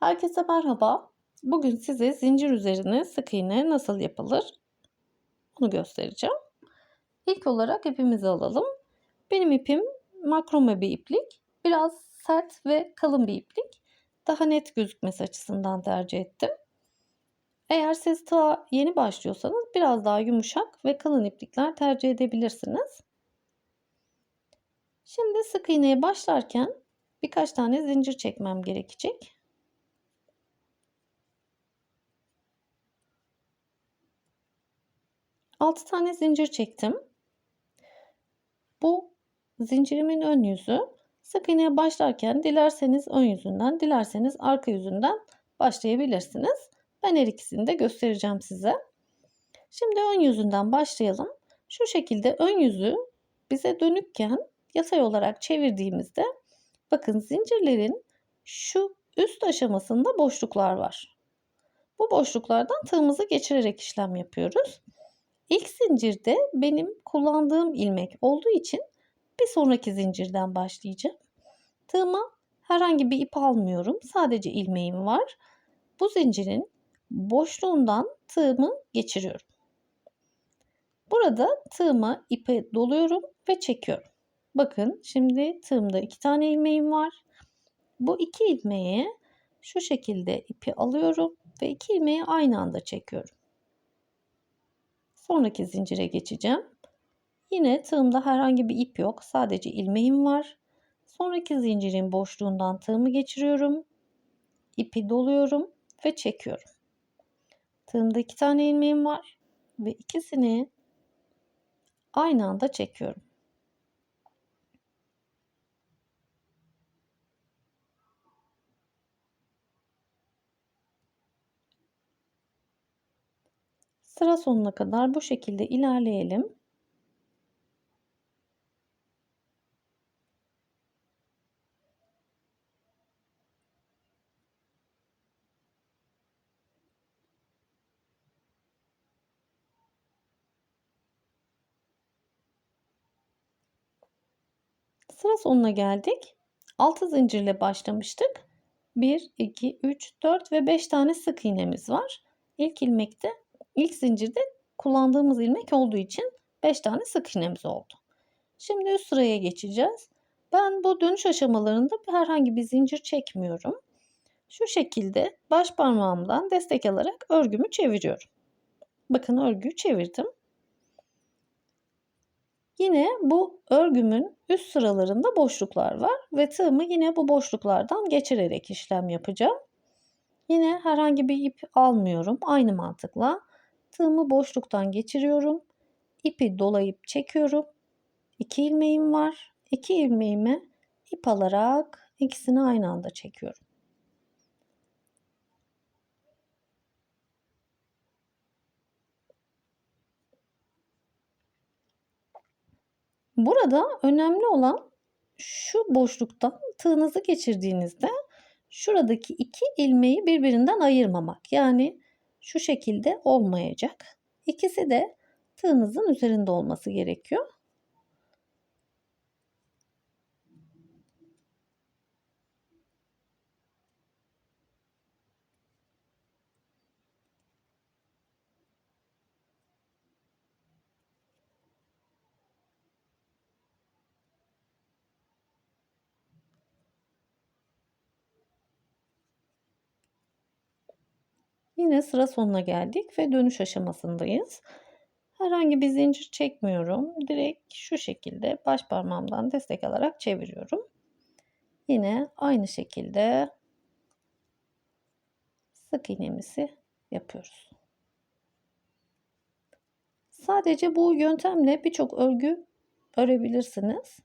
Herkese merhaba. Bugün size zincir üzerine sık iğne nasıl yapılır onu göstereceğim. İlk olarak ipimizi alalım. Benim ipim makrome bir iplik. Biraz sert ve kalın bir iplik. Daha net gözükmesi açısından tercih ettim. Eğer siz daha yeni başlıyorsanız biraz daha yumuşak ve kalın iplikler tercih edebilirsiniz. Şimdi sık iğneye başlarken birkaç tane zincir çekmem gerekecek. 6 tane zincir çektim. Bu zincirimin ön yüzü. Sık iğneye başlarken dilerseniz ön yüzünden, dilerseniz arka yüzünden başlayabilirsiniz. Ben her ikisini de göstereceğim size. Şimdi ön yüzünden başlayalım. Şu şekilde ön yüzü bize dönükken yatay olarak çevirdiğimizde bakın zincirlerin şu üst aşamasında boşluklar var. Bu boşluklardan tığımızı geçirerek işlem yapıyoruz. İlk zincirde benim kullandığım ilmek olduğu için bir sonraki zincirden başlayacağım. Tığıma herhangi bir ip almıyorum. Sadece ilmeğim var. Bu zincirin boşluğundan tığımı geçiriyorum. Burada tığıma ipe doluyorum ve çekiyorum. Bakın şimdi tığımda iki tane ilmeğim var. Bu iki ilmeğe şu şekilde ipi alıyorum ve iki ilmeği aynı anda çekiyorum. Sonraki zincire geçeceğim. Yine tığımda herhangi bir ip yok. Sadece ilmeğim var. Sonraki zincirin boşluğundan tığımı geçiriyorum. İpi doluyorum ve çekiyorum. Tığımda iki tane ilmeğim var ve ikisini aynı anda çekiyorum. Sıra sonuna kadar bu şekilde ilerleyelim. Sıra sonuna geldik. 6 zincirle başlamıştık. 1, 2, 3, 4 ve 5 tane sık iğnemiz var. İlk ilmekte ilk zincirde kullandığımız ilmek olduğu için 5 tane sık iğnemiz oldu. Şimdi üst sıraya geçeceğiz. Ben bu dönüş aşamalarında herhangi bir zincir çekmiyorum. Şu şekilde baş parmağımdan destek alarak örgümü çeviriyorum. Bakın örgüyü çevirdim. Yine bu örgümün üst sıralarında boşluklar var ve tığımı yine bu boşluklardan geçirerek işlem yapacağım. Yine herhangi bir ip almıyorum. Aynı mantıkla Tığımı boşluktan geçiriyorum. İpi dolayıp çekiyorum. İki ilmeğim var. İki ilmeğimi ip alarak ikisini aynı anda çekiyorum. Burada önemli olan şu boşluktan tığınızı geçirdiğinizde şuradaki iki ilmeği birbirinden ayırmamak. Yani şu şekilde olmayacak. İkisi de tığınızın üzerinde olması gerekiyor. Yine sıra sonuna geldik ve dönüş aşamasındayız. Herhangi bir zincir çekmiyorum. Direkt şu şekilde baş parmağımdan destek alarak çeviriyorum. Yine aynı şekilde sık iğnemizi yapıyoruz. Sadece bu yöntemle birçok örgü örebilirsiniz.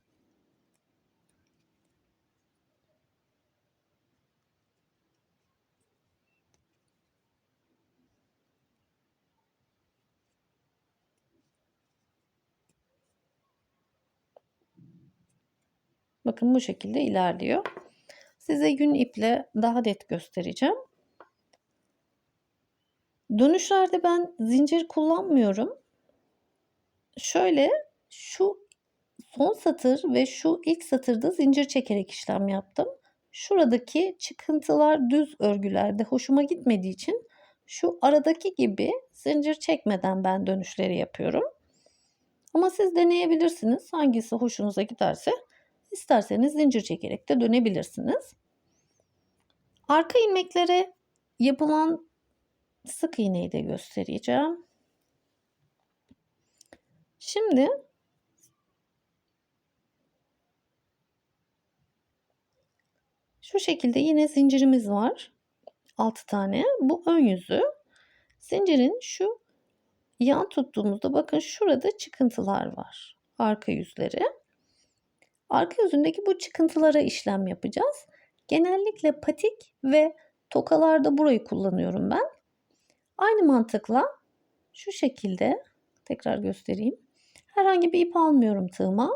Bakın bu şekilde ilerliyor. Size yün iple daha net göstereceğim. Dönüşlerde ben zincir kullanmıyorum. Şöyle şu son satır ve şu ilk satırda zincir çekerek işlem yaptım. şuradaki çıkıntılar düz örgülerde hoşuma gitmediği için şu aradaki gibi zincir çekmeden ben dönüşleri yapıyorum. Ama siz deneyebilirsiniz. Hangisi hoşunuza giderse isterseniz zincir çekerek de dönebilirsiniz. Arka ilmeklere yapılan sık iğneyi de göstereceğim. Şimdi şu şekilde yine zincirimiz var. 6 tane. Bu ön yüzü. Zincirin şu yan tuttuğumuzda bakın şurada çıkıntılar var. Arka yüzleri. Arka yüzündeki bu çıkıntılara işlem yapacağız. Genellikle patik ve tokalarda burayı kullanıyorum ben. Aynı mantıkla şu şekilde tekrar göstereyim. Herhangi bir ip almıyorum tığıma.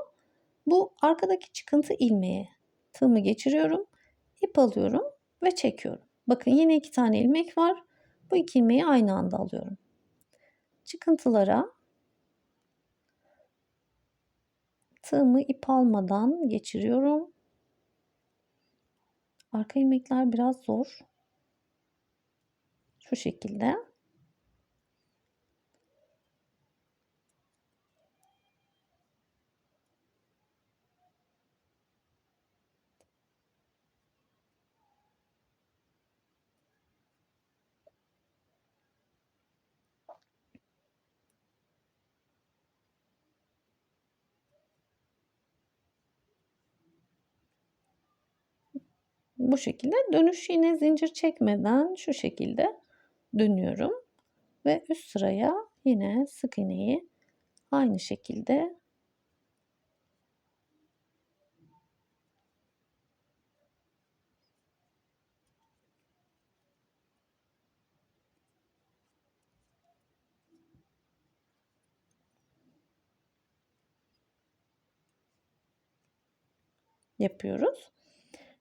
Bu arkadaki çıkıntı ilmeği tığımı geçiriyorum. ip alıyorum ve çekiyorum. Bakın yine iki tane ilmek var. Bu iki ilmeği aynı anda alıyorum. Çıkıntılara tığımı ip almadan geçiriyorum. Arka ilmekler biraz zor. Şu şekilde. Bu şekilde dönüş yine zincir çekmeden şu şekilde dönüyorum. Ve üst sıraya yine sık iğneyi aynı şekilde yapıyoruz.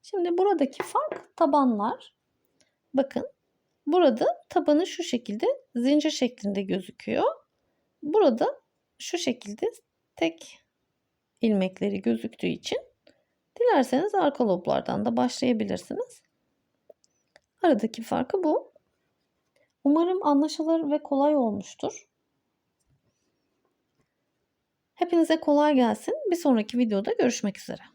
Şimdi buradaki fark tabanlar. Bakın burada tabanı şu şekilde zincir şeklinde gözüküyor. Burada şu şekilde tek ilmekleri gözüktüğü için dilerseniz arka loblardan da başlayabilirsiniz. Aradaki farkı bu. Umarım anlaşılır ve kolay olmuştur. Hepinize kolay gelsin. Bir sonraki videoda görüşmek üzere.